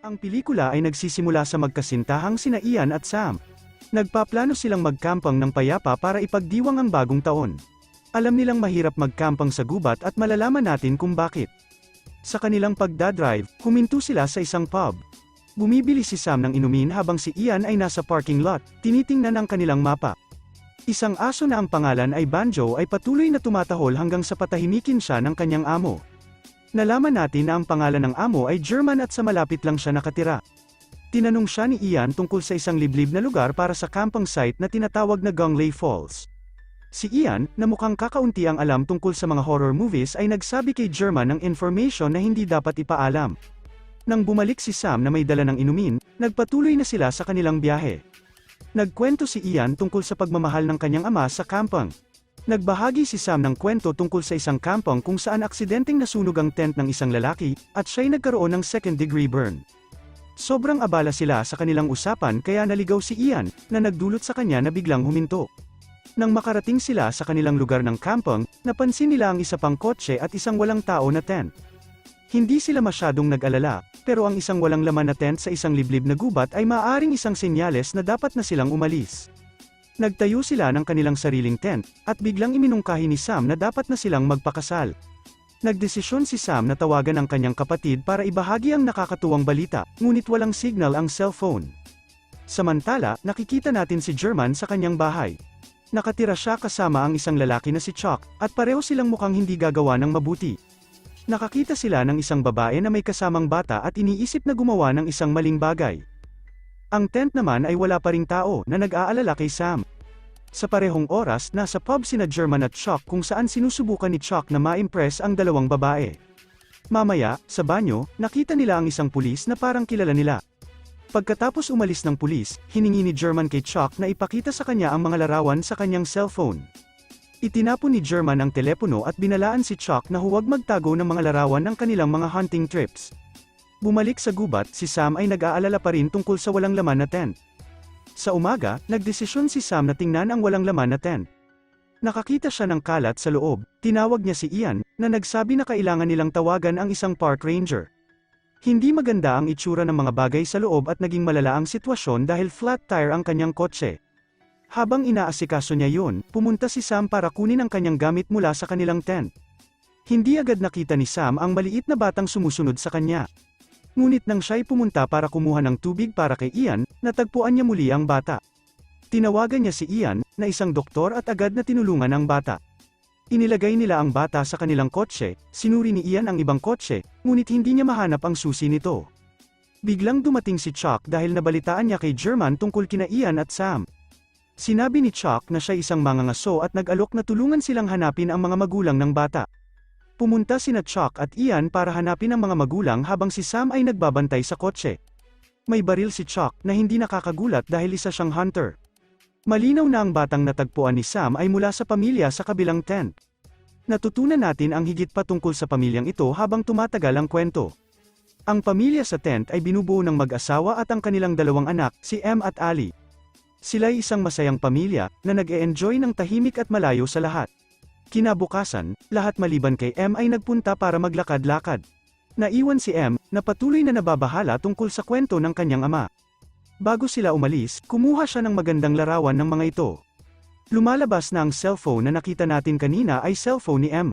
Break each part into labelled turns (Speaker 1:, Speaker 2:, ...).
Speaker 1: Ang pelikula ay nagsisimula sa magkasintahang sina Ian at Sam. Nagpaplano silang magkampang ng payapa para ipagdiwang ang bagong taon. Alam nilang mahirap magkampang sa gubat at malalaman natin kung bakit. Sa kanilang pagdadrive, huminto sila sa isang pub. Bumibili si Sam ng inumin habang si Ian ay nasa parking lot, tinitingnan ang kanilang mapa. Isang aso na ang pangalan ay Banjo ay patuloy na tumatahol hanggang sa patahimikin siya ng kanyang amo. Nalaman natin na ang pangalan ng amo ay German at sa malapit lang siya nakatira. Tinanong siya ni Ian tungkol sa isang liblib na lugar para sa camping site na tinatawag na Gonglei Falls. Si Ian, na mukhang kakaunti ang alam tungkol sa mga horror movies ay nagsabi kay German ng information na hindi dapat ipaalam. Nang bumalik si Sam na may dala ng inumin, nagpatuloy na sila sa kanilang biyahe. Nagkwento si Ian tungkol sa pagmamahal ng kanyang ama sa camping. Nagbahagi si Sam ng kwento tungkol sa isang kampong kung saan aksidenteng nasunog ang tent ng isang lalaki, at siya'y nagkaroon ng second-degree burn. Sobrang abala sila sa kanilang usapan kaya naligaw si Ian, na nagdulot sa kanya na biglang huminto. Nang makarating sila sa kanilang lugar ng kampong, napansin nila ang isa pang kotse at isang walang tao na tent. Hindi sila masyadong nag-alala, pero ang isang walang laman na tent sa isang liblib na gubat ay maaaring isang senyales na dapat na silang umalis. Nagtayo sila ng kanilang sariling tent, at biglang iminungkahi ni Sam na dapat na silang magpakasal. Nagdesisyon si Sam na tawagan ang kanyang kapatid para ibahagi ang nakakatuwang balita, ngunit walang signal ang cellphone. Samantala, nakikita natin si German sa kanyang bahay. Nakatira siya kasama ang isang lalaki na si Chuck, at pareho silang mukhang hindi gagawa ng mabuti. Nakakita sila ng isang babae na may kasamang bata at iniisip na gumawa ng isang maling bagay. Ang tent naman ay wala pa ring tao na nag-aalala kay Sam. Sa parehong oras, nasa pub sina German at Chuck kung saan sinusubukan ni Chuck na ma-impress ang dalawang babae. Mamaya, sa banyo, nakita nila ang isang pulis na parang kilala nila. Pagkatapos umalis ng pulis, hiningi ni German kay Chuck na ipakita sa kanya ang mga larawan sa kanyang cellphone. Itinapon ni German ang telepono at binalaan si Chuck na huwag magtago ng mga larawan ng kanilang mga hunting trips. Bumalik sa gubat, si Sam ay nag-aalala pa rin tungkol sa walang laman na tent. Sa umaga, nagdesisyon si Sam na tingnan ang walang laman na tent. Nakakita siya ng kalat sa loob, tinawag niya si Ian, na nagsabi na kailangan nilang tawagan ang isang park ranger. Hindi maganda ang itsura ng mga bagay sa loob at naging malala ang sitwasyon dahil flat tire ang kanyang kotse. Habang inaasikaso niya yun, pumunta si Sam para kunin ang kanyang gamit mula sa kanilang tent. Hindi agad nakita ni Sam ang maliit na batang sumusunod sa kanya. Ngunit nang siya'y pumunta para kumuha ng tubig para kay Ian, natagpuan niya muli ang bata. Tinawagan niya si Ian, na isang doktor at agad na tinulungan ang bata. Inilagay nila ang bata sa kanilang kotse, sinuri ni Ian ang ibang kotse, ngunit hindi niya mahanap ang susi nito. Biglang dumating si Chuck dahil nabalitaan niya kay German tungkol kina Ian at Sam. Sinabi ni Chuck na siya isang mangangaso at nag-alok na tulungan silang hanapin ang mga magulang ng bata. Pumunta sina Chuck at Ian para hanapin ang mga magulang habang si Sam ay nagbabantay sa kotse. May baril si Chuck na hindi nakakagulat dahil isa siyang hunter. Malinaw na ang batang natagpuan ni Sam ay mula sa pamilya sa kabilang tent. Natutunan natin ang higit pa tungkol sa pamilyang ito habang tumatagal ang kwento. Ang pamilya sa tent ay binubuo ng mag-asawa at ang kanilang dalawang anak, si Em at Ali. Sila'y isang masayang pamilya, na nag-e-enjoy ng tahimik at malayo sa lahat. Kinabukasan, lahat maliban kay M ay nagpunta para maglakad-lakad. Naiwan si M, na patuloy na nababahala tungkol sa kwento ng kanyang ama. Bago sila umalis, kumuha siya ng magandang larawan ng mga ito. Lumalabas na ang cellphone na nakita natin kanina ay cellphone ni M.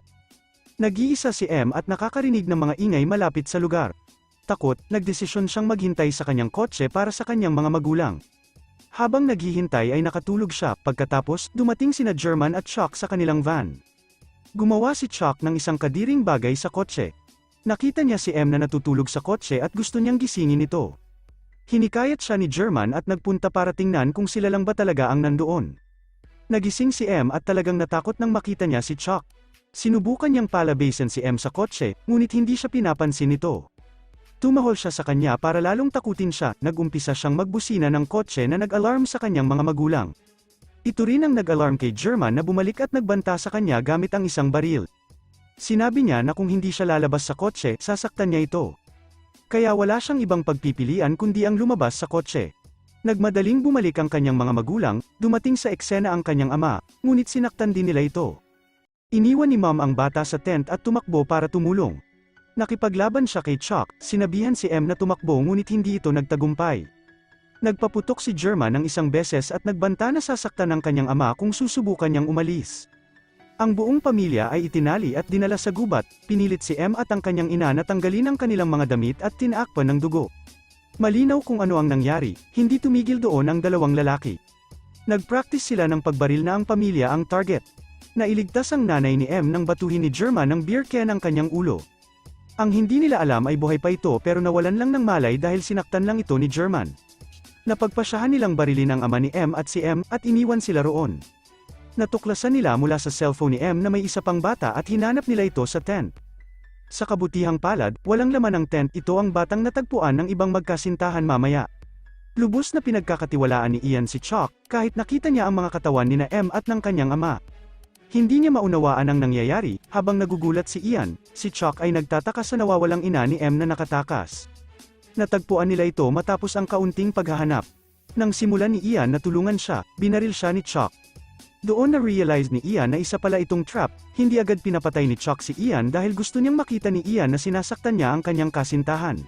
Speaker 1: Nag-iisa si M at nakakarinig ng mga ingay malapit sa lugar. Takot, nagdesisyon siyang maghintay sa kanyang kotse para sa kanyang mga magulang. Habang naghihintay ay nakatulog siya, pagkatapos, dumating sina German at Chuck sa kanilang van. Gumawa si Chuck ng isang kadiring bagay sa kotse. Nakita niya si M na natutulog sa kotse at gusto niyang gisingin ito. Hinikayat siya ni German at nagpunta para tingnan kung sila lang ba talaga ang nandoon. Nagising si M at talagang natakot nang makita niya si Chuck. Sinubukan niyang palabasin si M sa kotse, ngunit hindi siya pinapansin nito. Tumahol siya sa kanya para lalong takutin siya, nagumpisa siyang magbusina ng kotse na nag-alarm sa kanyang mga magulang. Ito rin ang nag-alarm kay German na bumalik at nagbanta sa kanya gamit ang isang baril. Sinabi niya na kung hindi siya lalabas sa kotse, sasaktan niya ito. Kaya wala siyang ibang pagpipilian kundi ang lumabas sa kotse. Nagmadaling bumalik ang kanyang mga magulang, dumating sa eksena ang kanyang ama, ngunit sinaktan din nila ito. Iniwan ni Mom ang bata sa tent at tumakbo para tumulong. Nakipaglaban siya kay Chuck, sinabihan si M na tumakbo ngunit hindi ito nagtagumpay. Nagpaputok si German ng isang beses at nagbanta na sasaktan ng kanyang ama kung susubukan niyang umalis. Ang buong pamilya ay itinali at dinala sa gubat, pinilit si M at ang kanyang ina na tanggalin ang kanilang mga damit at tinakpan ng dugo. Malinaw kung ano ang nangyari, hindi tumigil doon ang dalawang lalaki. Nagpractice sila ng pagbaril na ang pamilya ang target. Nailigtas ang nanay ni M nang batuhin ni German ng beer can ang kanyang ulo. Ang hindi nila alam ay buhay pa ito pero nawalan lang ng malay dahil sinaktan lang ito ni German. Napagpasyahan nilang barilin ang ama ni M at si M at iniwan sila roon. Natuklasan nila mula sa cellphone ni M na may isa pang bata at hinanap nila ito sa tent. Sa kabutihang palad, walang laman ng tent ito ang batang natagpuan ng ibang magkasintahan mamaya. Lubos na pinagkakatiwalaan ni Ian si Chuck, kahit nakita niya ang mga katawan ni na M at ng kanyang ama. Hindi niya maunawaan ang nangyayari, habang nagugulat si Ian, si Chuck ay nagtataka sa nawawalang ina ni M na nakatakas. Natagpuan nila ito matapos ang kaunting paghahanap. Nang simulan ni Ian na tulungan siya, binaril siya ni Chuck. Doon na-realize ni Ian na isa pala itong trap, hindi agad pinapatay ni Chuck si Ian dahil gusto niyang makita ni Ian na sinasaktan niya ang kanyang kasintahan.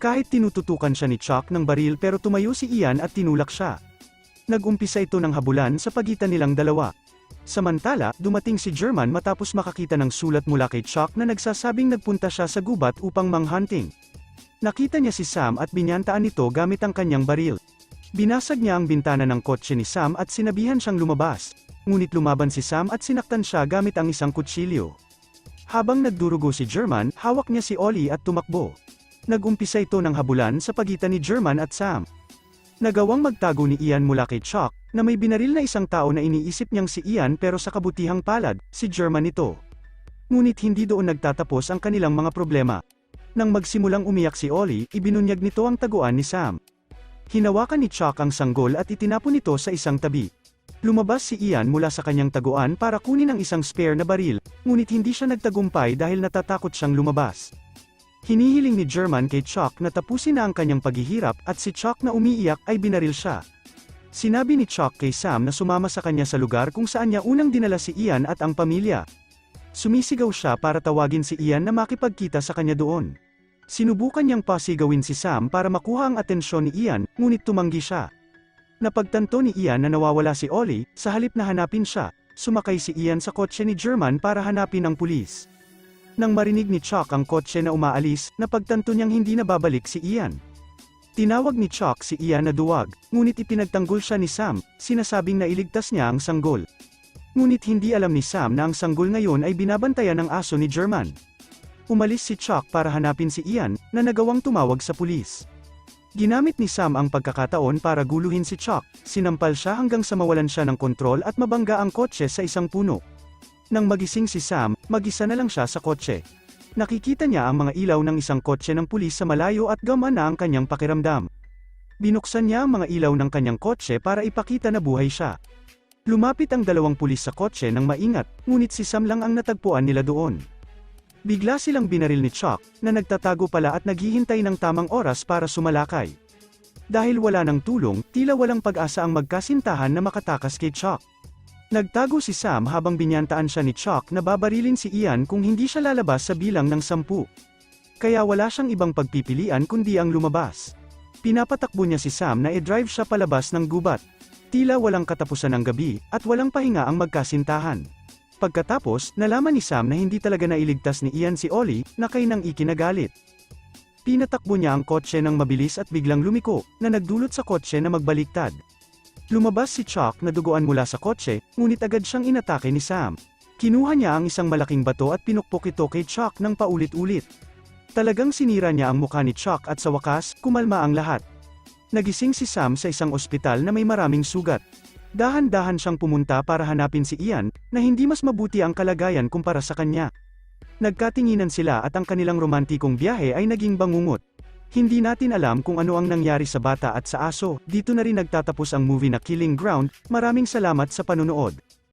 Speaker 1: Kahit tinututukan siya ni Chuck ng baril pero tumayo si Ian at tinulak siya. Nag-umpisa ito ng habulan sa pagitan nilang dalawa. Samantala, dumating si German matapos makakita ng sulat mula kay Chuck na nagsasabing nagpunta siya sa gubat upang manghunting. Nakita niya si Sam at binyantaan nito gamit ang kanyang baril. Binasag niya ang bintana ng kotse ni Sam at sinabihan siyang lumabas. Ngunit lumaban si Sam at sinaktan siya gamit ang isang kutsilyo. Habang nagdurugo si German, hawak niya si Ollie at tumakbo. Nagumpisa ito ng habulan sa pagitan ni German at Sam. Nagawang magtago ni Ian mula kay Chuck, na may binaril na isang tao na iniisip niyang si Ian pero sa kabutihang palad, si German ito. Ngunit hindi doon nagtatapos ang kanilang mga problema. Nang magsimulang umiyak si Ollie, ibinunyag nito ang taguan ni Sam. Hinawakan ni Chuck ang sanggol at itinapon ito sa isang tabi. Lumabas si Ian mula sa kanyang taguan para kunin ang isang spare na baril, ngunit hindi siya nagtagumpay dahil natatakot siyang lumabas. Hinihiling ni German kay Chuck na tapusin na ang kanyang paghihirap at si Chuck na umiiyak ay binaril siya. Sinabi ni Chuck kay Sam na sumama sa kanya sa lugar kung saan niya unang dinala si Ian at ang pamilya. Sumisigaw siya para tawagin si Ian na makipagkita sa kanya doon. Sinubukan niyang pasigawin si Sam para makuha ang atensyon ni Ian, ngunit tumanggi siya. Napagtanto ni Ian na nawawala si Ollie, sa halip na hanapin siya, sumakay si Ian sa kotse ni German para hanapin ang pulis. Nang marinig ni Chuck ang kotse na umaalis, napagtanto niyang hindi na babalik si Ian. Tinawag ni Chuck si Ian na duwag, ngunit ipinagtanggol siya ni Sam, sinasabing nailigtas niya ang sanggol. Ngunit hindi alam ni Sam na ang sanggol ngayon ay binabantayan ng aso ni German. Umalis si Chuck para hanapin si Ian, na nagawang tumawag sa pulis. Ginamit ni Sam ang pagkakataon para guluhin si Chuck, sinampal siya hanggang sa mawalan siya ng kontrol at mabangga ang kotse sa isang puno. Nang magising si Sam, magisa na lang siya sa kotse. Nakikita niya ang mga ilaw ng isang kotse ng pulis sa malayo at gumana ang kanyang pakiramdam. Binuksan niya ang mga ilaw ng kanyang kotse para ipakita na buhay siya. Lumapit ang dalawang pulis sa kotse ng maingat, ngunit si Sam lang ang natagpuan nila doon. Bigla silang binaril ni Chuck, na nagtatago pala at naghihintay ng tamang oras para sumalakay. Dahil wala ng tulong, tila walang pag-asa ang magkasintahan na makatakas kay Chuck. Nagtago si Sam habang binyantaan siya ni Chuck na babarilin si Ian kung hindi siya lalabas sa bilang ng sampu. Kaya wala siyang ibang pagpipilian kundi ang lumabas. Pinapatakbo niya si Sam na e-drive siya palabas ng gubat. Tila walang katapusan ng gabi, at walang pahinga ang magkasintahan. Pagkatapos, nalaman ni Sam na hindi talaga nailigtas ni Ian si Ollie, na kay nang ikinagalit. Pinatakbo niya ang kotse ng mabilis at biglang lumiko, na nagdulot sa kotse na magbaliktad. Lumabas si Chuck na duguan mula sa kotse, ngunit agad siyang inatake ni Sam. Kinuha niya ang isang malaking bato at pinukpok ito kay Chuck ng paulit-ulit. Talagang sinira niya ang mukha ni Chuck at sa wakas, kumalma ang lahat. Nagising si Sam sa isang ospital na may maraming sugat. Dahan-dahan siyang pumunta para hanapin si Ian, na hindi mas mabuti ang kalagayan kumpara sa kanya. Nagkatinginan sila at ang kanilang romantikong biyahe ay naging bangungot. Hindi natin alam kung ano ang nangyari sa bata at sa aso, dito na rin nagtatapos ang movie na Killing Ground, maraming salamat sa panunood.